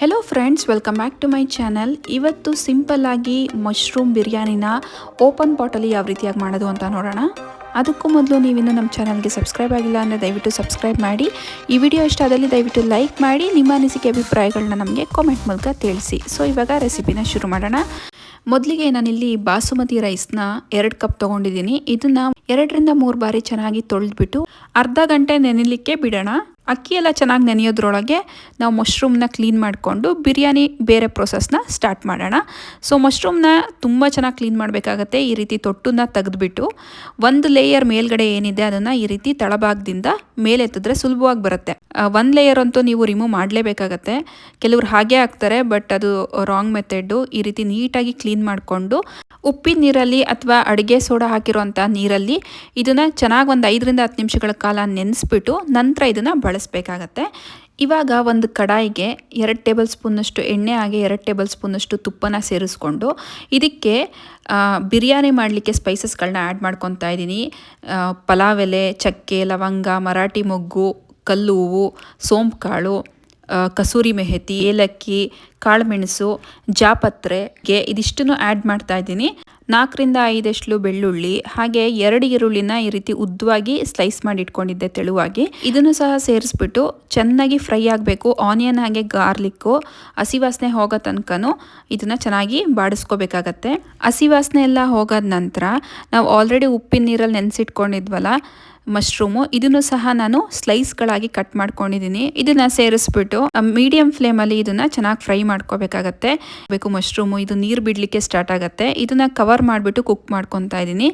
Hello friends welcome back to my channel ಇವತ್ತು simple ಆಗಿ mushroom ಬಿರಿಯಾನಿನ ಓಪನ್ ಪಾಟಲ್ಲಿ ಯಾವ ರೀತಿಯಾಗಿ ಮಾಡೋದು ಅಂತ ನೋಡೋಣ. ಅದಕ್ಕೂ ಮೊದಲು ನೀವಿನ್ನು ನಮ್ಮ ಚಾನಲ್ಗೆ ಸಬ್ಸ್ಕ್ರೈಬ್ ಆಗಿಲ್ಲ ಅಂದರೆ ದಯವಿಟ್ಟು ಸಬ್ಸ್ಕ್ರೈಬ್ ಮಾಡಿ. ಈ ವಿಡಿಯೋ ಇಷ್ಟ ಆದಲ್ಲಿ ದಯವಿಟ್ಟು ಲೈಕ್ ಮಾಡಿ, ನಿಮ್ಮ ಅನಿಸಿಕೆ ಅಭಿಪ್ರಾಯಗಳನ್ನ ನಮಗೆ ಕಾಮೆಂಟ್ ಮೂಲಕ ತಿಳಿಸಿ. ಸೊ ಇವಾಗ ರೆಸಿಪಿನ ಶುರು ಮಾಡೋಣ. ಮೊದಲಿಗೆ ನಾನಿಲ್ಲಿ ಬಾಸುಮತಿ ರೈಸ್ನ ಎರಡು ಕಪ್ ತೊಗೊಂಡಿದ್ದೀನಿ. ಇದನ್ನು ಎರಡರಿಂದ ಮೂರು ಬಾರಿ ಚೆನ್ನಾಗಿ ತೊಳೆದ್ಬಿಟ್ಟು ಅರ್ಧ ಗಂಟೆ ನೆನೆಲಿಕ್ಕೆ ಬಿಡೋಣ. ಅಕ್ಕಿ ಎಲ್ಲ ಚೆನ್ನಾಗಿ ನೆನೆಯೋದ್ರೊಳಗೆ ನಾವು ಮಶ್ರೂಮ್ನ ಕ್ಲೀನ್ ಮಾಡಿಕೊಂಡು ಬಿರಿಯಾನಿ ಬೇರೆ ಪ್ರೊಸೆಸ್ನ ಸ್ಟಾರ್ಟ್ ಮಾಡೋಣ. ಸೊ ಮಶ್ರೂಮ್ನ ತುಂಬ ಚೆನ್ನಾಗಿ ಕ್ಲೀನ್ ಮಾಡಬೇಕಾಗತ್ತೆ. ಈ ರೀತಿ ತೊಟ್ಟನ್ನ ತೆಗೆದುಬಿಟ್ಟು ಒಂದು ಲೇಯರ್ ಮೇಲ್ಗಡೆ ಏನಿದೆ ಅದನ್ನು ಈ ರೀತಿ ತಳಭಾಗದಿಂದ ಮೇಲೆತ್ತಿದ್ರೆ ಸುಲಭವಾಗಿ ಬರುತ್ತೆ. ಒಂದು ಲೇಯರ್ ಅಂತೂ ನೀವು ರಿಮೂವ್ ಮಾಡಲೇಬೇಕಾಗತ್ತೆ. ಕೆಲವರು ಹಾಗೆ ಹಾಕ್ತಾರೆ ಬಟ್ ಅದು ರಾಂಗ್ ಮೆಥಡು ಈ ರೀತಿ ನೀಟಾಗಿ ಕ್ಲೀನ್ ಮಾಡಿಕೊಂಡು ಉಪ್ಪಿನ ನೀರಲ್ಲಿ ಅಥವಾ ಅಡುಗೆ ಸೋಡಾ ಹಾಕಿರುವಂಥ ನೀರಲ್ಲಿ ಇದನ್ನು ಚೆನ್ನಾಗಿ ಒಂದು ಐದರಿಂದ ಹತ್ತು ನಿಮಿಷಗಳ ಕಾಲ ನೆನೆಸ್ಬಿಟ್ಟು ನಂತರ ಇದನ್ನು ಬಳಸಬೇಕಾಗತ್ತೆ. ಇವಾಗ ಒಂದು ಕಡಾಯಿಗೆ ಎರಡು ಟೇಬಲ್ ಸ್ಪೂನಷ್ಟು ಎಣ್ಣೆ ಹಾಗೆ ಎರಡು ಟೇಬಲ್ ಸ್ಪೂನಷ್ಟು ತುಪ್ಪನ ಸೇರಿಸ್ಕೊಂಡು ಇದಕ್ಕೆ ಬಿರಿಯಾನಿ ಮಾಡಲಿಕ್ಕೆ ಸ್ಪೈಸಸ್ಗಳನ್ನ ಆ್ಯಡ್ ಮಾಡ್ಕೊತಾ ಇದ್ದೀನಿ. ಪಲಾವ್ ಎಲೆ, ಚಕ್ಕೆ, ಲವಂಗ, ಮರಾಠಿ ಮೊಗ್ಗು, ಕಲ್ಲು ಹೂವು ಸೋಂಪು ಕಾಳು ಕಸೂರಿ ಮೆಹತಿ, ಏಲಕ್ಕಿ ಕಾಳುಮೆಣಸು ಜಾಪತ್ರೆಗೆ ಇದಿಷ್ಟನ್ನು ಆ್ಯಡ್ ಮಾಡ್ತಾ ಇದ್ದೀನಿ. ನಾಲ್ಕರಿಂದ ಐದಷ್ಟು ಬೆಳ್ಳುಳ್ಳಿ, ಹಾಗೆ ಎರಡು ಈರುಳ್ಳಿನ ಈ ರೀತಿ ಉದ್ದವಾಗಿ ಸ್ಲೈಸ್ ಮಾಡಿ ಇಟ್ಕೊಂಡಿದ್ದೆ ತೆಳುವಾಗಿ. ಇದನ್ನು ಸಹ ಸೇರಿಸ್ಬಿಟ್ಟು ಚೆನ್ನಾಗಿ ಫ್ರೈ ಆಗಬೇಕು. ಆನಿಯನ್ ಹಾಗೆ ಗಾರ್ಲಿಕ್ಕು, ಹಸಿ ವಾಸನೆ ಹೋಗೋ ತನಕನೂ ಇದನ್ನು ಚೆನ್ನಾಗಿ ಬಾಡಿಸ್ಕೋಬೇಕಾಗತ್ತೆ. ಹಸಿ ವಾಸನೆ ಎಲ್ಲ ಹೋಗೋದ ನಂತರ ನಾವು ಆಲ್ರೆಡಿ ಉಪ್ಪಿನ ನೀರಲ್ಲಿ ನೆನೆಸಿಟ್ಕೊಂಡಿದ್ವಲ್ಲ ಮಶ್ರೂಮು. ಇದನ್ನು ಸಹ ನಾನು ಸ್ಲೈಸ್ಗಳಾಗಿ ಕಟ್ ಮಾಡ್ಕೊಂಡಿದ್ದೀನಿ. ಇದನ್ನ ಸೇರಿಸ್ಬಿಟ್ಟು ಮೀಡಿಯಂ ಫ್ಲೇಮಲ್ಲಿ ಇದನ್ನ ಚೆನ್ನಾಗಿ ಫ್ರೈ ಮಾಡ್ಕೋಬೇಕಾಗತ್ತೆ. ಬೇಕು ಮಶ್ರೂಮು, ಇದು ನೀರು ಬಿಡಲಿಕ್ಕೆ ಸ್ಟಾರ್ಟ್ ಆಗುತ್ತೆ. ಇದನ್ನ ಕವರ್ ಮಾಡಿಬಿಟ್ಟು ಕುಕ್ ಮಾಡ್ಕೊತಾ ಇದ್ದೀನಿ.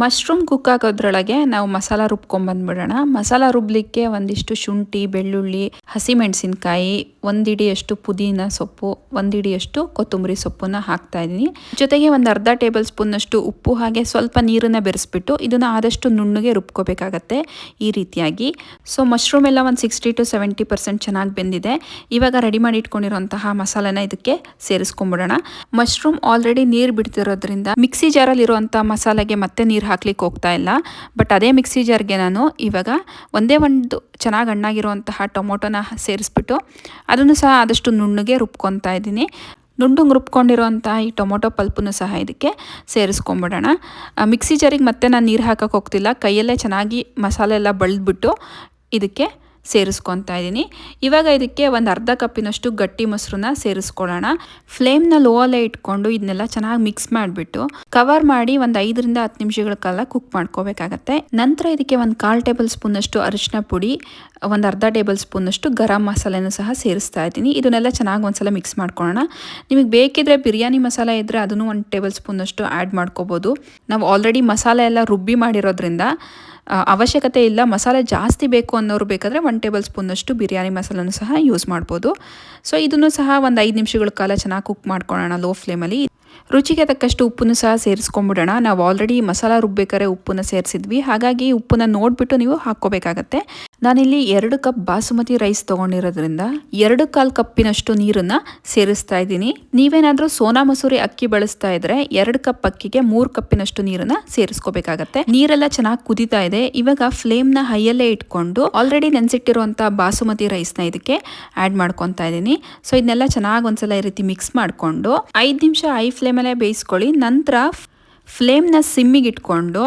ಮಶ್ರೂಮ್ ಕುಕ್ ಆಗೋದ್ರೊಳಗೆ ನಾವು ಮಸಾಲ ರುಬ್ಕೊಂಡ್ಬಂದ್ಬಿಡೋಣ ಮಸಾಲ ರುಬ್ಲಿಕ್ಕೆ ಒಂದಿಷ್ಟು ಶುಂಠಿ, ಬೆಳ್ಳುಳ್ಳಿ, ಹಸಿಮೆಣಸಿನ್ಕಾಯಿ, ಒಂದಿಡಿಯಷ್ಟು ಪುದೀನ ಸೊಪ್ಪು, ಒಂದಿಡಿಯಷ್ಟು ಕೊತ್ತಂಬರಿ ಸೊಪ್ಪನ್ನ ಹಾಕ್ತಾ ಇದ್ದೀನಿ ಜೊತೆಗೆ ಒಂದು ಅರ್ಧ ಟೇಬಲ್ ಸ್ಪೂನ್ನಷ್ಟು ಉಪ್ಪು ಹಾಗೆ ಸ್ವಲ್ಪ ನೀರನ್ನು ಬೆರೆಸ್ಬಿಟ್ಟು ಇದನ್ನು ಆದಷ್ಟು ನುಣ್ಣಗೆ ರುಬ್ಕೋಬೇಕಾಗತ್ತೆ ಈ ರೀತಿಯಾಗಿ. ಸೊ ಮಶ್ರೂಮ್ ಎಲ್ಲ ಒಂದು ಸಿಕ್ಸ್ಟಿ ಟು ಸೆವೆಂಟಿ ಪರ್ಸೆಂಟ್ ಚೆನ್ನಾಗಿ ಬೆಂದಿದೆ. ಇವಾಗ ರೆಡಿ ಮಾಡಿ ಇಟ್ಕೊಂಡಿರುವಂತಹ ಮಸಾಲೆನ ಇದಕ್ಕೆ ಸೇರಿಸ್ಕೊಂಬಿಡೋಣ ಮಶ್ರೂಮ್ ಆಲ್ರೆಡಿ ನೀರು ಬಿಡ್ತಿರೋದ್ರಿಂದ ಮಿಕ್ಸಿ ಜಾರಲ್ಲಿ ಜಾರಲ್ಲಿರುವಂಥ ಮಸಾಲೆಗೆ ಮತ್ತೆ ನೀರು ಹಾಕ್ಲಿಕ್ಕೆ ಹೋಗ್ತಾ ಇಲ್ಲ. ಬಟ್ ಅದೇ ಮಿಕ್ಸಿ ಜಾರ್ಗೆ ನಾನು ಇವಾಗ ಒಂದೇ ಒಂದು ಚೆನ್ನಾಗಿ ಹಣ್ಣಾಗಿರುವಂತಹ ಟೊಮೊಟೊನ ಸೇರಿಸ್ಬಿಟ್ಟು ಅದನ್ನು ಸಹ ಆದಷ್ಟು ನುಣ್ಣಗೆ ರುಬ್ಕೊತಾ ಇದ್ದೀನಿ. ನುಣ್ಣಗೆ ರುಬ್ಕೊಂಡಿರೋಂಥ ಈ ಟೊಮೊಟೊ ಪಲ್ಪನ್ನು ಸಹ ಇದಕ್ಕೆ ಸೇರಿಸ್ಕೊಂಬಿಡೋಣ. ಮಿಕ್ಸಿ ಜಾರಿಗೆ ಮತ್ತೆ ನಾನು ನೀರು ಹಾಕೋಕೆ ಹೋಗ್ತಿಲ್ಲ. ಕೈಯಲ್ಲೇ ಚೆನ್ನಾಗಿ ಮಸಾಲೆ ಎಲ್ಲ ಬಳ್ದ್ಬಿಟ್ಟು ಇದಕ್ಕೆ ಸೇರಿಸ್ಕೊತಾ ಇದ್ದೀನಿ. ಇವಾಗ ಇದಕ್ಕೆ ಒಂದು ಅರ್ಧ ಕಪ್ಪಿನಷ್ಟು ಗಟ್ಟಿ ಮೊಸರನ್ನ ಸೇರಿಸ್ಕೊಳ್ಳೋಣ. ಫ್ಲೇಮ್ನ ಲೋ ಅಲ್ಲೇ ಇಟ್ಕೊಂಡು ಇದನ್ನೆಲ್ಲ ಚೆನ್ನಾಗಿ ಮಿಕ್ಸ್ ಮಾಡಿಬಿಟ್ಟು ಕವರ್ ಮಾಡಿ ಒಂದು ಐದರಿಂದ ಹತ್ತು ನಿಮಿಷಗಳ ಕಾಲ ಕುಕ್ ಮಾಡ್ಕೋಬೇಕಾಗತ್ತೆ. ನಂತರ ಇದಕ್ಕೆ ಒಂದು ಕಾಲು ಟೇಬಲ್ ಸ್ಪೂನಷ್ಟು ಅರಿಶಿನ ಪುಡಿ, ಒಂದು ಅರ್ಧ ಟೇಬಲ್ ಸ್ಪೂನಷ್ಟು ಗರಂ ಮಸಾಲೆನೂ ಸಹ ಸೇರಿಸ್ತಾ ಇದ್ದೀನಿ. ಇದನ್ನೆಲ್ಲ ಚೆನ್ನಾಗಿ ಒಂದ್ಸಲ ಮಿಕ್ಸ್ ಮಾಡ್ಕೊಳ್ಳೋಣ. ನಿಮಗೆ ಬೇಕಿದ್ರೆ ಬಿರಿಯಾನಿ ಮಸಾಲೆ ಇದ್ದರೆ ಅದನ್ನು ಒಂದು ಟೇಬಲ್ ಸ್ಪೂನಷ್ಟು ಆ್ಯಡ್ ಮಾಡ್ಕೋಬೋದು. ನಾವು ಆಲ್ರೆಡಿ ಮಸಾಲೆ ಎಲ್ಲ ರುಬ್ಬಿ ಮಾಡಿರೋದ್ರಿಂದ ಅವಶ್ಯಕತೆ ಇಲ್ಲ, ಮಸಾಲೆ ಜಾಸ್ತಿ ಬೇಕು ಅನ್ನೋರು ಬೇಕಾದರೆ ಒನ್ ಟೇಬಲ್ ಸ್ಪೂನಷ್ಟು ಬಿರಿಯಾನಿ ಮಸಾಲನೂ ಸಹ ಯೂಸ್ ಮಾಡ್ಬೋದು. ಸೊ ಇದನ್ನು ಸಹ ಒಂದು ಐದು ನಿಮಿಷಗಳ ಕಾಲ ಚೆನ್ನಾಗಿ ಕುಕ್ ಮಾಡ್ಕೊಳ್ಳೋಣ ಲೋ ಫ್ಲೇಮಲ್ಲಿ ರುಚಿಗೆ ತಕ್ಕಷ್ಟು ಉಪ್ಪನ್ನು ಸಹ ಸೇರಿಸ್ಕೊಂಡ್ಬಿಡೋಣ. ನಾವು ಆಲ್ರೆಡಿ ಮಸಾಲ ರುಬ್ಬೇಕಾದ್ರೆ ಉಪ್ಪನ್ನು ಸೇರಿಸಿದ್ವಿ. ಹಾಗಾಗಿ ಉಪ್ಪನ್ನು ನೋಡಿಬಿಟ್ಟು ನೀವು ಹಾಕ್ಕೋಬೇಕಾಗತ್ತೆ. ನಾನಿಲ್ಲಿ ಎರಡು ಕಪ್ ಬಾಸುಮತಿ ರೈಸ್ ತಗೊಂಡಿರೋದ್ರಿಂದ ಎರಡು ಕಾಲು ಕಪ್ಪಿನಷ್ಟು ನೀರನ್ನು ಸೇರಿಸ್ತಾ ಇದ್ದೀನಿ. ನೀವೇನಾದರೂ ಸೋನಾ ಮಸೂರಿ ಅಕ್ಕಿ ಬಳಸ್ತಾ ಇದ್ರೆ ಎರಡು ಕಪ್ ಅಕ್ಕಿಗೆ ಮೂರು ಕಪ್ಪಿನಷ್ಟು ನೀರನ್ನ ಸೇರಿಸ್ಕೋಬೇಕಾಗತ್ತೆ. ನೀರೆಲ್ಲ ಚೆನ್ನಾಗಿ ಕುದಿತಾ ಇದೆ. ಇವಾಗ ಫ್ಲೇಮ್ನ ಹೈಯಲ್ಲೇ ಇಟ್ಕೊಂಡು ಆಲ್ರೆಡಿ ನೆನೆಸಿಟ್ಟಿರುವಂಥ ಬಾಸುಮತಿ ರೈಸ್ನ ಇದಕ್ಕೆ ಆ್ಯಡ್ ಮಾಡ್ಕೊತಾ ಇದ್ದೀನಿ. ಸೊ, ಇದನ್ನೆಲ್ಲ ಚೆನ್ನಾಗಿ ಒಂದ್ಸಲ ಈ ರೀತಿ ಮಿಕ್ಸ್ ಮಾಡಿಕೊಂಡು ಐದು ನಿಮಿಷ ಐ ಫ್ಲೇಮಲ್ಲೇ ಬೇಯಿಸ್ಕೊಳ್ಳಿ. ನಂತರ ಫ್ಲೇಮ್ನ ಸಿಮ್ಮಿಗೆ ಇಟ್ಕೊಂಡು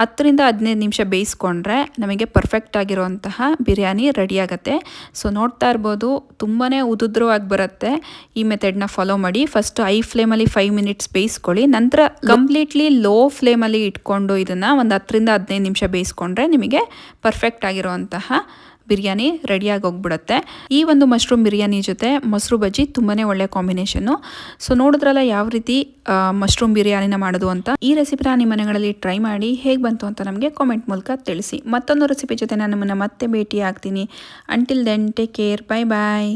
ಹತ್ತರಿಂದ ಹದಿನೈದು ನಿಮಿಷ ಬೇಯಿಸ್ಕೊಂಡ್ರೆ ನಮಗೆ ಪರ್ಫೆಕ್ಟ್ ಆಗಿರುವಂತಹ ಬಿರಿಯಾನಿ ರೆಡಿ ಆಗುತ್ತೆ. ಸೊ ನೋಡ್ತಾ ಇರ್ಬೋದು ತುಂಬಾ ಉದುದ್ರವಾಗಿ ಬರುತ್ತೆ. ಈ ಮೆಥಡ್ನ ಫಾಲೋ ಮಾಡಿ ಫಸ್ಟ್ ಐ ಫ್ಲೇಮಲ್ಲಿ ಫೈವ್ ಮಿನಿಟ್ಸ್ ಬೇಯಿಸ್ಕೊಳ್ಳಿ. ನಂತರ ಕಂಪ್ಲೀಟ್ಲಿ ಲೋ ಫ್ಲೇಮಲ್ಲಿ ಇಟ್ಕೊಂಡು ಇದನ್ನು ಒಂದು ಹತ್ತರಿಂದ ಹದಿನೈದು ನಿಮಿಷ ಬೇಯಿಸ್ಕೊಂಡ್ರೆ ನಿಮಗೆ ಪರ್ಫೆಕ್ಟ್ ಆಗಿರುವಂತಹ ಬಿರಿಯಾನಿ ರೆಡಿಯಾಗಿ ಹೋಗ್ಬಿಡುತ್ತೆ. ಈ ಒಂದು ಮಶ್ರೂಮ್ ಬಿರಿಯಾನಿ ಜೊತೆ ಮೊಸರು ಬಜ್ಜಿ ತುಂಬಾ ಒಳ್ಳೆ ಕಾಂಬಿನೇಷನ್ನು. ಸೊ ನೋಡಿದ್ರಲ್ಲ ಯಾವ ರೀತಿ ಮಶ್ರೂಮ್ ಬಿರಿಯಾನಿನ ಮಾಡೋದು ಅಂತ? ಈ ರೆಸಿಪಿನ ನಿಮ್ಮ ಮನೆಗಳಲ್ಲಿ ಟ್ರೈ ಮಾಡಿ ಹೇಗೆ ಬಂತು ಅಂತ ನಮಗೆ ಕಾಮೆಂಟ್ ಮೂಲಕ ತಿಳಿಸಿ. ಮತ್ತೊಂದು ರೆಸಿಪಿ ಜೊತೆ ನಾನು ನಿಮ್ಮನ್ನು ಮತ್ತೆ ಭೇಟಿ ಆಗ್ತೀನಿ until then take care bye bye